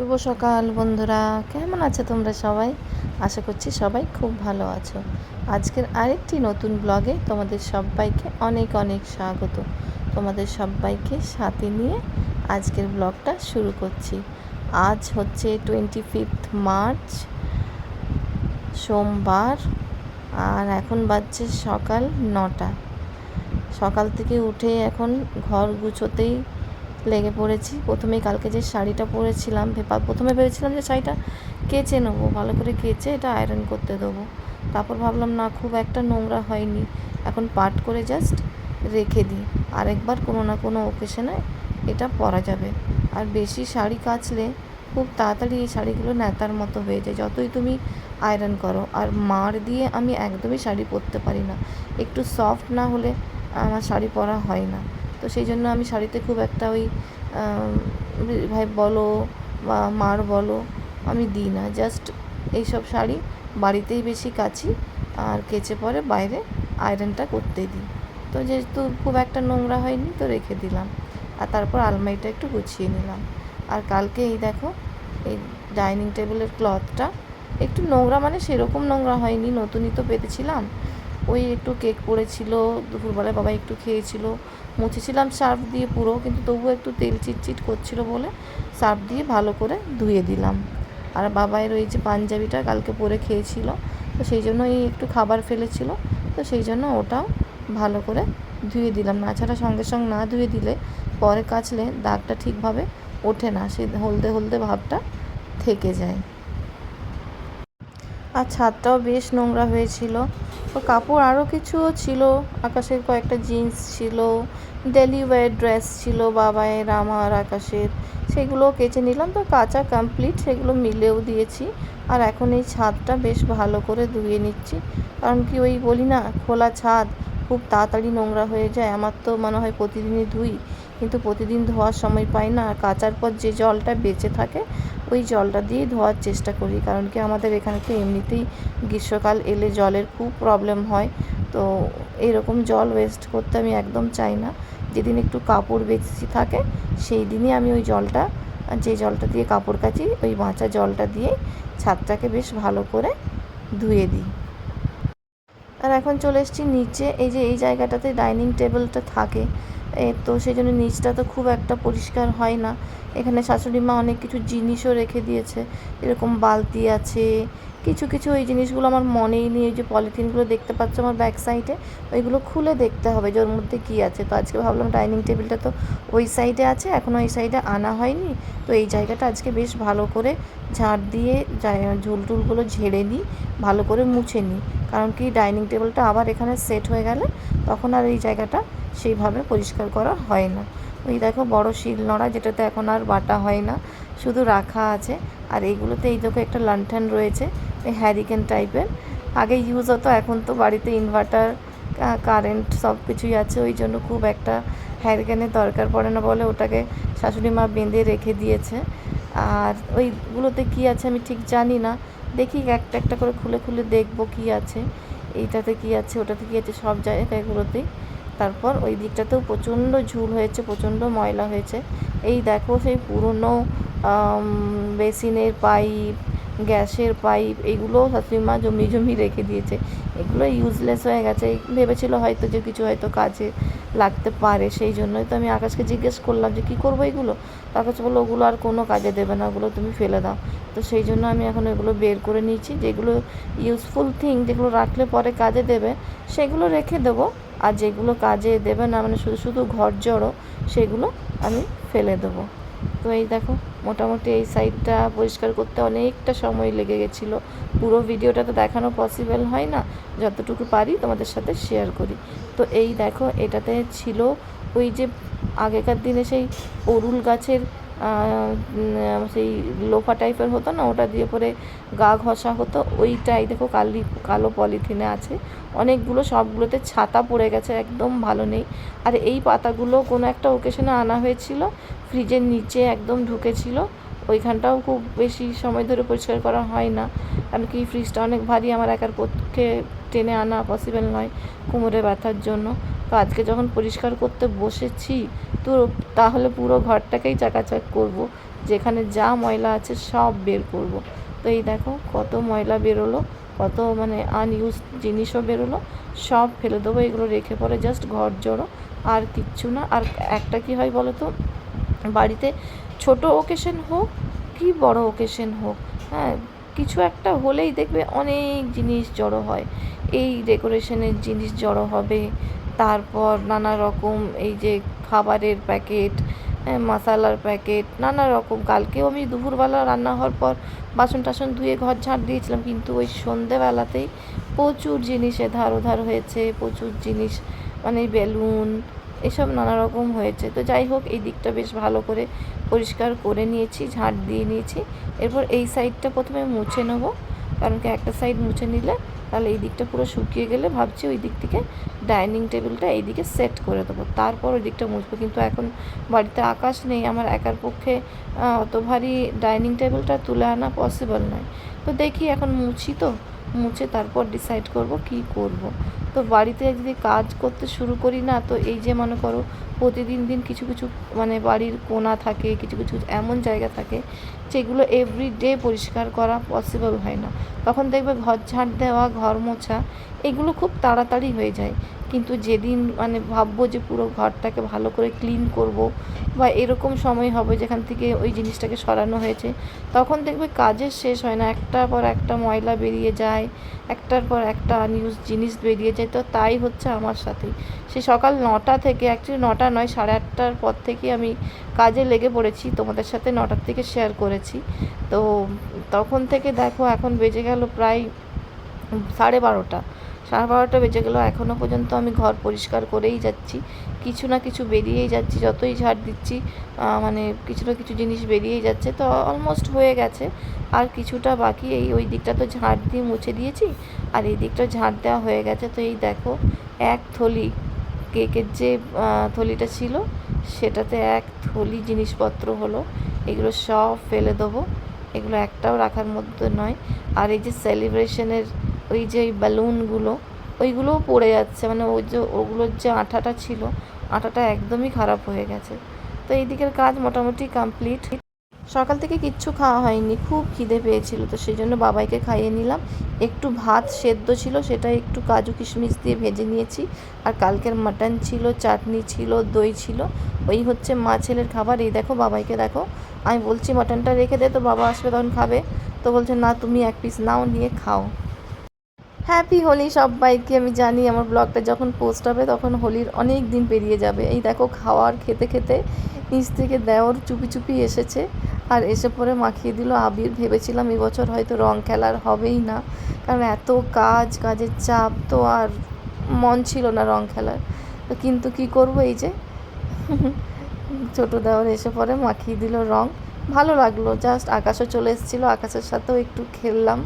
শুভ সকাল বন্ধুরা। কেমন আছো তোমরা সবাই? আশা করছি সবাই খুব ভালো আছো। আজকের আরেকটি নতুন ব্লগে তোমাদের সবাইকে অনেক অনেক স্বাগত। তোমাদের সবাইকে সাথে নিয়ে আজকের ব্লগটা শুরু করছি। আজ হচ্ছে টোয়েন্টি ফিফথ মার্চ সোমবার, আর এখন বাজছে সকাল নটা। সকাল থেকে উঠে এখন ঘর গুছোতেই লেগে পড়েছি। প্রথমে কালকে যে শাড়িটা পরেছিলাম প্রথমে ভেবেছিলাম যে শাড়িটা কেচে নেব, ভালো করে কেচে এটা আয়রন করতে দেবো। তারপর ভাবলাম, না, খুব একটা নোংরা হয়নি। এখন পাট করে জাস্ট রেখে দিই। আরেকবার কোনো না কোনো ওকেশনে এটা পরা যাবে। আর বেশি শাড়ি কাচলে খুব তাড়াতাড়ি এই শাড়িগুলো নেতার মতো হয়ে যায়। যতই তুমি আয়রন করো, আর মার দিয়ে আমি একদমই শাড়ি পরতে পারি না। একটু সফট না হলে আমার শাড়ি পরা হয় না। তো সেই জন্য আমি শাড়িতে খুব একটা ওই ভাই বলো বা মার বলো আমি দিই না। জাস্ট এইসব শাড়ি বাড়িতেই বেশি কাচি আর কেচে পরে বাইরে আয়রনটা করতে দিই। তো যেহেতু খুব একটা নোংরা হয়নি তো রেখে দিলাম। আর তারপর আলমারিটা একটু গুছিয়ে নিলাম। আর কালকে এই দেখো, এই ডাইনিং টেবিলের ক্লথটা একটু নোংরা মানে সেরকম নোংরা হয়নি, নতুনই তো পেতেছিলাম। ওই একটু কেক পড়েছিল, দুপুরবেলায় বাবা একটু খেয়েছিল। মুছেছিলাম সার্ফ দিয়ে পুরো, কিন্তু তবুও একটু তেল চিটচিট করছিল বলে সার্ফ দিয়ে ভালো করে ধুয়ে দিলাম। আর বাবাইয়ের ওই যে পাঞ্জাবিটা কালকে পরে খেয়েছিল, তো সেই জন্য এই একটু খাবার ফেলেছিল, তো সেই জন্য ওটাও ভালো করে ধুয়ে দিলাম। না ছাড়া সঙ্গে সঙ্গে না ধুয়ে দিলে পরে কাচলে দাগটা ঠিকভাবে ওঠে না সেই হলদে হলদে ভাবটা থেকে যায়। আর ছাদটাও বেশ নোংরা হয়েছিল তো কাপড় আরও কিছুও ছিল, আকাশের কয়েকটা জিন্স ছিল ডেলি ওয়ার ড্রেস ছিল, বাবায়ের, আমার আকাশের, সেগুলো কেচে নিলাম। তো কাঁচা কমপ্লিট সেগুলো মিলেও দিয়েছি। আর এখন এই ছাদটা বেশ ভালো করে ধুয়ে নিচ্ছি। কারণ কি ওই বলি না, খোলা ছাদ, খুব তাড়াতাড়ি নোংরা হয়ে যায়। আমার তো মনে হয় প্রতিদিনই ধুই, কিন্তু প্রতিদিন ধোয়ার সময় পাই না। আর কাচার পর যে জলটা বেঁচে থাকে ওই জলটা দিয়েই ধোয়ার চেষ্টা করি, কারণ কি আমাদের এখানে তো এমনিতেই গ্রীষ্মকাল এলে জলের খুব প্রবলেম হয়। তো এরকম জল ওয়েস্ট করতে আমি একদম চাই না। যেদিন একটু কাপড় বেশি থাকে, সেই দিনই আমি ওই জলটা, যে জলটা দিয়ে কাপড় কাচি, ওই বাঁচা জলটা দিয়ে ছাদটাকে বেশ ভালো করে ধুয়ে দিই। আর এখন চলে এসেছি নিচে, এই যে এই জায়গাটাতে ডাইনিং টেবিলটা থাকে তো সেই জন্য নিচটা তো খুব একটা পরিষ্কার হয় না। এখানে শাশুড়ি মা অনেক কিছু জিনিসও রেখে দিয়েছে। এরকম বালতি আছে, কিছু কিছু ওই জিনিসগুলো আমার মনেই নেই। যে পলিথিনগুলো দেখতে পাচ্ছ আমার ব্যাক সাইডে ওইগুলো খুলে দেখতে হবে যে ওর মধ্যে কী আছে। তো আজকে ভাবলাম ডাইনিং টেবিলটা তো ওই সাইডে আছে এখনও ওই সাইডে আনা হয়নি। তো এই জায়গাটা আজকে বেশ ভালো করে ঝাড় দিয়ে ঝুল টুলগুলো ঝেড়ে নিই, ভালো করে মুছে নিই। কারণ কি ডাইনিং টেবিলটা আবার এখানে সেট হয়ে গেলে তখন আর এই জায়গাটা সেইভাবে পরিষ্কার করা হয় না। ওই দেখো বড় শিল নড়া, যেটাতে এখন আর বাটা হয় না, শুধু রাখা আছে। আর এইগুলোতে এই দেখো একটা লণ্ঠন রয়েছে হ্যারিকেন টাইপের আগে ইউজ হতো, এখন তো বাড়িতে ইনভার্টার কারেন্ট সব কিছুই আছে। ওই জন্য খুব একটা হ্যারিকেনের দরকার পড়ে না বলে ওটাকে শাশুড়ি মা বেঁধে রেখে দিয়েছে। আর ওইগুলোতে কি আছে আমি ঠিক জানি না। দেখি একটা একটা করে খুলে খুলে দেখব কি আছে। এইটাতে কি আছে, ওটাতে কি আছে, সব জায়গাগুলোতেই তারপর ওই দিকটাতেও প্রচণ্ড ঝুল হয়েছে, প্রচণ্ড ময়লা হয়েছে। এই দেখো সেই পুরনো বেসিনের পাইপ, গ্যাসের পাইপ এইগুলো শাশুড়ি মা জমি জমি রেখে দিয়েছে। এগুলো ইউজলেস হয়ে গেছে। ভেবেছিল হয়তো যে কিছু হয়তো কাজে লাগতে পারে, সেই জন্যই তো আমি আকাশকে জিজ্ঞেস করলাম যে, কী করব এগুলো? আকাশ বলল, ওগুলো আর কোনো কাজে দেবে না, ওগুলো তুমি ফেলে দাও। তো সেই জন্য আমি এখন এগুলো বের করে নিয়েছি। যেগুলো ইউজফুল থিং যেগুলো রাখলে পরে কাজে দেবে, সেগুলো রেখে দেবো। আর যেগুলো কাজে দেবে না মানে শুধু শুধু ঘর জড়ো, সেগুলো আমি ফেলে দেবো। তো এই দেখো, মোটামুটি এই সাইডটা পরিষ্কার করতে অনেকটা সময় লেগে গেছিল। পুরো ভিডিওটা তো দেখানো পসিবল হয় না। যতটুকু পারি তোমাদের সাথে শেয়ার করি। তো এই দেখো, এটাতে ছিল ওই যে আগেকার দিনে সেই অরুল গাছের সেই লোফা টাইপের হতো না, ওটা দিয়ে পরে গা ঘষা হতো। ওইটাই দেখো কালি, কালো পলিথিনে আছে। অনেকগুলো, সবগুলোতে ছাতা পড়ে গেছে, একদম ভালো নেই। আর এই পাতাগুলো কোনো একটা ওকেশনে আনা হয়েছিল, ফ্রিজের নিচে একদম ঢুকেছিল। ওইখানটাও খুব বেশি সময় ধরে পরিষ্কার করা হয় না, কারণ কি ফ্রিজটা অনেক ভারী, আমার একার পক্ষে টেনে আনা পসিবল নয় কোমরে ব্যথার জন্য। তো আজকে যখন পরিষ্কার করতে বসেছি, তো তাহলে পুরো ঘরটাকেই চাকাচাক করব। যেখানে যা ময়লা আছে সব বের করব। তো এই দেখো কত ময়লা বেরোলো, কত মানে আনইউজ জিনিসও বেরোলো, সব ফেলে দেবো, এগুলো রেখে পরে জাস্ট ঘর জড়ো, আর কিচ্ছু না। আর একটা কি হয় বলো তো, বাড়িতে ছোট ওকেশন হোক কি বড় ওকেশন হোক হ্যাঁ কিছু একটা হলেই দেখবে অনেক জিনিস জড়ো হয়। এই ডেকোরেশনের জিনিস জড়ো হবে তারপর নানা রকম এই যে খাবারের প্যাকেট হ্যাঁ, মশালার প্যাকেট নানা রকম। কালকেও আমি দুপুরবেলা রান্না হওয়ার পর বাসন টাসন ধুয়ে ঘর ঝাঁট দিয়েছিলাম কিন্তু ওই সন্ধেবেলাতেই প্রচুর জিনিস এধার ওধার হয়েছে প্রচুর জিনিস মানে বেলুন এসব নানা রকম হয়েছে। তো যাই হোক এই দিকটা বেশ ভালো করে পরিষ্কার করে নিয়েছি ঝাঁট দিয়ে নিয়েছি। এরপর এই সাইডটা প্রথমে মুছে নেব কারণ কি একটা সাইড মুছে নিলে তাহলে এই দিকটা পুরো শুকিয়ে গেলে ভাবছি ওই দিক থেকে ডাইনিং টেবিলটা এইদিকে সেট করে দেবো। তারপর ওই দিকটা মুছবো। কিন্তু এখন বাড়িতে আকাশ নেই, আমার একার পক্ষে অত ভারী ডাইনিং টেবিলটা তুলে আনা পসিবল নয়। তো দেখি এখন মুছি তো, মুছে তারপর ডিসাইড করব কি করব। তো বাড়িতে যদি কাজ করতে শুরু করি না, তো এই যে মনে করো প্রতিদিন দিন কিছু কিছু মানে বাড়ির কোনা থাকে, কিছু কিছু এমন জায়গা থাকে যেগুলো এভরি ডে পরিষ্কার করা পসিবল হয় না। তখন দেখবে ঘর ঝাঁট দেওয়া, ঘর মোছা এগুলো খুব তাড়াতাড়ি হয়ে যায়। কিন্তু যেদিন মানে ভাববো যে পুরো ঘরটাকে ভালো করে ক্লিন করব বা এরকম সময় হবে যেখান থেকে ওই জিনিসটাকে সরানো হয়েছে, তখন দেখবে কাজের শেষ হয় না। একটার পর একটা ময়লা বেরিয়ে যায়, একটার পর একটা নিউজ জিনিস বেরিয়ে যায় তো তাই হচ্ছে আমার সাথে। সে সকাল নটা থেকে অ্যাকচুয়ালি নটা নয়, সাড়ে আটটার পর থেকে আমি কাজে লেগে পড়েছি। তোমাদের সাথে নটার থেকে শেয়ার করেছি। তো তখন থেকে দেখো, এখন বেজে গেল প্রায় সাড়ে বারোটা। সাড়ে বারোটা বেজে গেলো এখনও পর্যন্ত আমি ঘর পরিষ্কার করেই যাচ্ছি। কিছু না কিছু বেরিয়েই যাচ্ছি, যতই ঝাড় দিচ্ছি মানে কিছু না কিছু জিনিস বেরিয়েই যাচ্ছে, তো অলমোস্ট হয়ে গেছে। আর কিছুটা বাকি, এই ওই দিকটা তো ঝাড় দিয়ে মুছে দিয়েছি, আর এই দিকটা ঝাড় দেওয়া হয়ে গেছে। তো এই দেখো, এক থলি কেকের যে থলিটা ছিল, সেটাতে এক থলি জিনিসপত্র হলো, এগুলো সব ফেলে দেবো। এগুলো একটাও রাখার মধ্যে নয়। আর এই যে সেলিব্রেশনের ওই যে বেলুনগুলো ওইগুলোও পড়ে যাচ্ছে। মানে ওই যে ওগুলোর যে আঠাটা ছিল, আঠাটা একদমই খারাপ হয়ে গেছে। তো এই দিকের কাজ মোটামুটি কমপ্লিট সকাল থেকে কিচ্ছু খাওয়া হয়নি, খুব খিদে পেয়েছিল। তো সেই জন্য বাবাইকে খাইয়ে নিলাম। একটু ভাত সেদ্ধ ছিল সেটা একটু কাজু কিশমিশ দিয়ে ভেজে নিয়েছি। আর কালকের মাটন ছিল, চাটনি ছিল, দই ছিল। ওই হচ্ছে মা ছেলের খাবার। এই দেখো বাবাইকে দেখো। আমি বলছি মাটনটা রেখে দে তো বাবা আসবে তখন খাবে। তো বলছে, না, তুমি এক পিস নাও, নিয়ে খাও। হ্যাপি হোলি সবাইকে। আমি জানি আমার ব্লগটা যখন পোস্ট হবে তখন হোলির অনেক দিন পেরিয়ে যাবে। এই দেখো খাওয়ার খেতে খেতে নিচ থেকে দেওর চুপি চুপি এসেছে আর এসে পরে মাখিয়ে দিল আবির। ভেবেছিলাম এবছর হয়তো রং খেলার হবেই না। কারণ এত কাজ, কাজের চাপ তো আর মন ছিল না রং খেলার। তো কিন্তু কি করব এই যে? ছোটো দেওয়ার এসে পরে মাখিয়ে দিল রং। ভালো লাগল। জাস্ট আকাশও চলে এসেছিল। আকাশের সাথেও একটু খেললাম।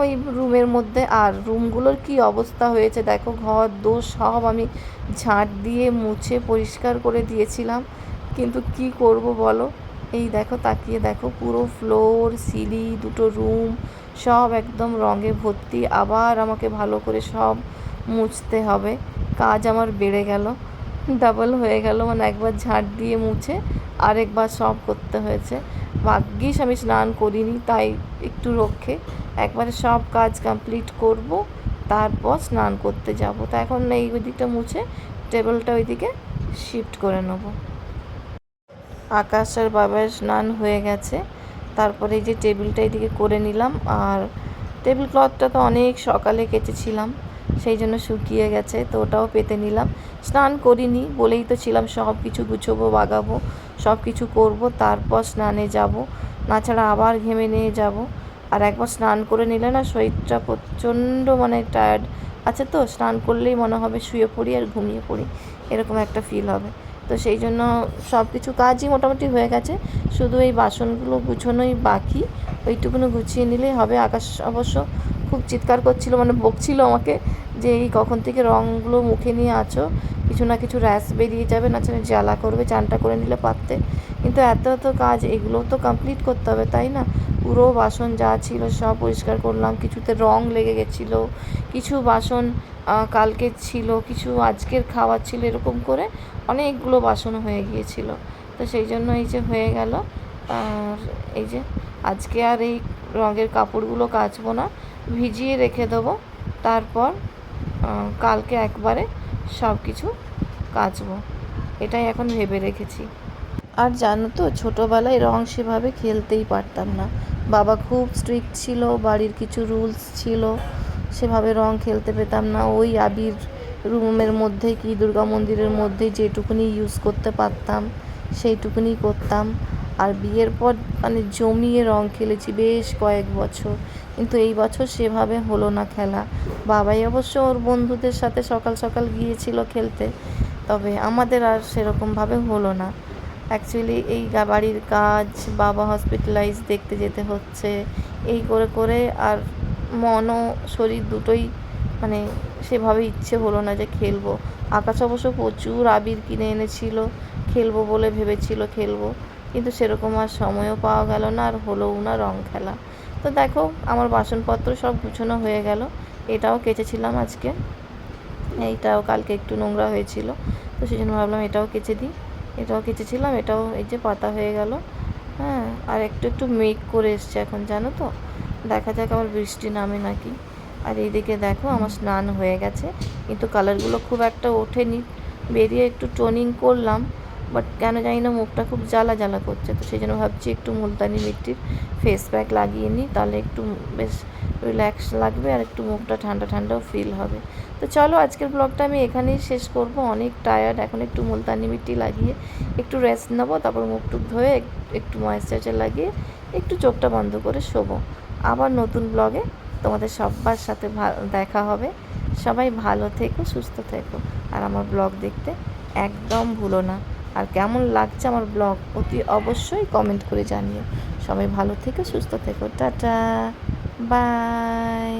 ওই রুমের মধ্যে। আর রুমগুলোর কি অবস্থা হয়েছে দেখো, ঘর, দোষ সব আমি ঝাঁট দিয়ে মুছে পরিষ্কার করে দিয়েছিলাম। কিন্তু কি করব বলো? এই দেখো, তাকিয়ে দেখো, পুরো ফ্লোর সিঁড়ি দুটো রুম, সব একদম রঙে ভর্তি। আবার আমাকে ভালো করে সব মুছতে হবে। কাজ আমার বেড়ে গেল, ডাবল হয়ে গেল মানে একবার ঝাঁট দিয়ে মুছে আরেকবার সব করতে হয়েছে। ভাগ্যিস আমি স্নান করিনি, তাই একটু রক্ষে। একবারে সব কাজ কমপ্লিট করব, তারপর স্নান করতে যাব। তো এখন এই ওইদিকটা মুছে টেবিলটা ওইদিকে শিফট করে নেব। আকাশ আর বাবার স্নান হয়ে গেছে। তারপরে এই যে টেবিলটা এদিকে করে নিলাম। আর টেবিল ক্লথটা তো অনেক সকালে কেচেছিলাম, সেই জন্য শুকিয়ে গেছে, তো ওটাও পেতে নিলাম। স্নান করিনি, বলেই তো ছিলাম সব কিছু গুছোবো, বাগাবো। সব কিছু করব, তারপর স্নানে যাব। না ছাড়া আবার ঘেমে নিয়ে যাব। আর একবার স্নান করে নিলে না শরীরটা প্রচণ্ড মানে টায়ার্ড আছে তো, স্নান করলেই মনে হবে শুয়ে পড়ি আর ঘুমিয়ে পড়ি। এরকম একটা ফিল হবে। তো সেই জন্য সব কিছু কাজই মোটামুটি হয়ে গেছে। শুধু এই বাসনগুলো গুছোনোই বাকি। ওইটুকুনো গুছিয়ে নিলেই হবে। আকাশ অবশ্য খুব চিৎকার করছিল মানে বকছিল আমাকে যে এই কখন থেকে রঙগুলো মুখে নিয়ে আছো, কিছু না কিছু র্যাশ বেরিয়ে যাবে, না জ্বালা করবে, চানটা করে নিলে পারতে। কিন্তু এত এত কাজ এগুলো তো কমপ্লিট করতে হবে, তাই না? পুরো বাসন যা ছিল সব পরিষ্কার করলাম, কিছুতে রং লেগে গেছিল, কিছু বাসন কালকে ছিল, কিছু আজকের খাবার ছিল, এরকম করে অনেকগুলো বাসন হয়ে গিয়েছিল। তো সেই জন্য এই যে হয়ে গেল, আর এই যে আজকে আর এই রঙের কাপড়গুলো কাচবো না ভিজিয়ে রেখে দেবো। তারপর কালকে একবারে সব কিছু কাচবো। এটাই এখন ভেবে রেখেছি। আর জানো তো, ছোটোবেলায় রং সেভাবে খেলতেই পারতাম না। বাবা খুব স্ট্রিক্ট ছিল, বাড়ির কিছু রুলস ছিল, সেভাবে রং খেলতে পেতাম না। ওই আবির রুমের মধ্যে কি, দুর্গা মন্দিরের মধ্যে যেটুকুনি ইউজ করতে পারতাম, সেইটুকুনি করতাম। আর বিয়ের পর মানে জমিয়ে রং খেলেছি বেশ কয়েক বছর। কিন্তু এই বছর সেভাবে হলো না খেলা। বাবাই অবশ্য ওর বন্ধুদের সাথে সকাল সকাল গিয়েছিল খেলতে, তবে আমাদের আর সেরকমভাবে হলো না। অ্যাকচুয়ালি এই বাড়ির কাজ, বাবা হসপিটালাইজ দেখতে যেতে হচ্ছে, এই করে করে আর মন ও শরীর দুটোই মানে সেভাবে ইচ্ছে হলো না যে খেলব। আকাশ অবশ্য প্রচুর আবির কিনে এনেছিল, খেলব বলে ভেবেছিল খেলব, কিন্তু সেরকম আর সময়ও পাওয়া গেল না আর হলোও না রং খেলা। তো দেখো, আমার বাসনপত্র সব গুছানো হয়ে গেল। এটাও কেচেছিলাম আজকে। এইটাও কালকে একটু নোংরা হয়েছিল। তো সেই জন্য ভাবলাম এটাও কেচে দিই। এটাও কেচেছিলাম, এটাও এই যে পাতা হয়ে গেল। হ্যাঁ আর একটু একটু মেঘ করে এসছে এখন, জানো তো? দেখা যাক আবার বৃষ্টি নামে নাকি। আর এইদিকে দেখো, আমার স্নান হয়ে গেছে। কিন্তু কালারগুলো খুব একটা ওঠেনি। বেরিয়ে একটু টোনিং করলাম। বাট কেন জানি না, মুখটা খুব জ্বালা জ্বালা করছে। তো সেই জন্য ভাবছি একটু মুলতানি মিট্টির ফেস প্যাক লাগিয়ে নিই, তাহলে একটু বেশ রিল্যাক্স লাগবে আর একটু মুখটা ঠান্ডা ঠান্ডাও ফিল হবে। তো চলো আজকের ব্লগটা আমি এখানেই শেষ করব। অনেক টায়ার্ড এখন একটু মুলতানি মিট্টি লাগিয়ে একটু রেস্ট নেব, তারপর মুখ টুক ধুয়ে একটু ময়েশ্চারাইজার লাগিয়ে একটু চোখটা বন্ধ করে শোবো। আবার নতুন ব্লগে তোমাদের সবার সাথে দেখা হবে। সবাই ভালো থেকো, সুস্থ থেকো। আর আমার ব্লগ দেখতে একদম ভুলো না। আর কেমন লাগছে আমার ব্লগ অতি অবশ্যই কমেন্ট করে জানিও। সবাই ভালো থেকে, সুস্থ থেকো, টাটা বাই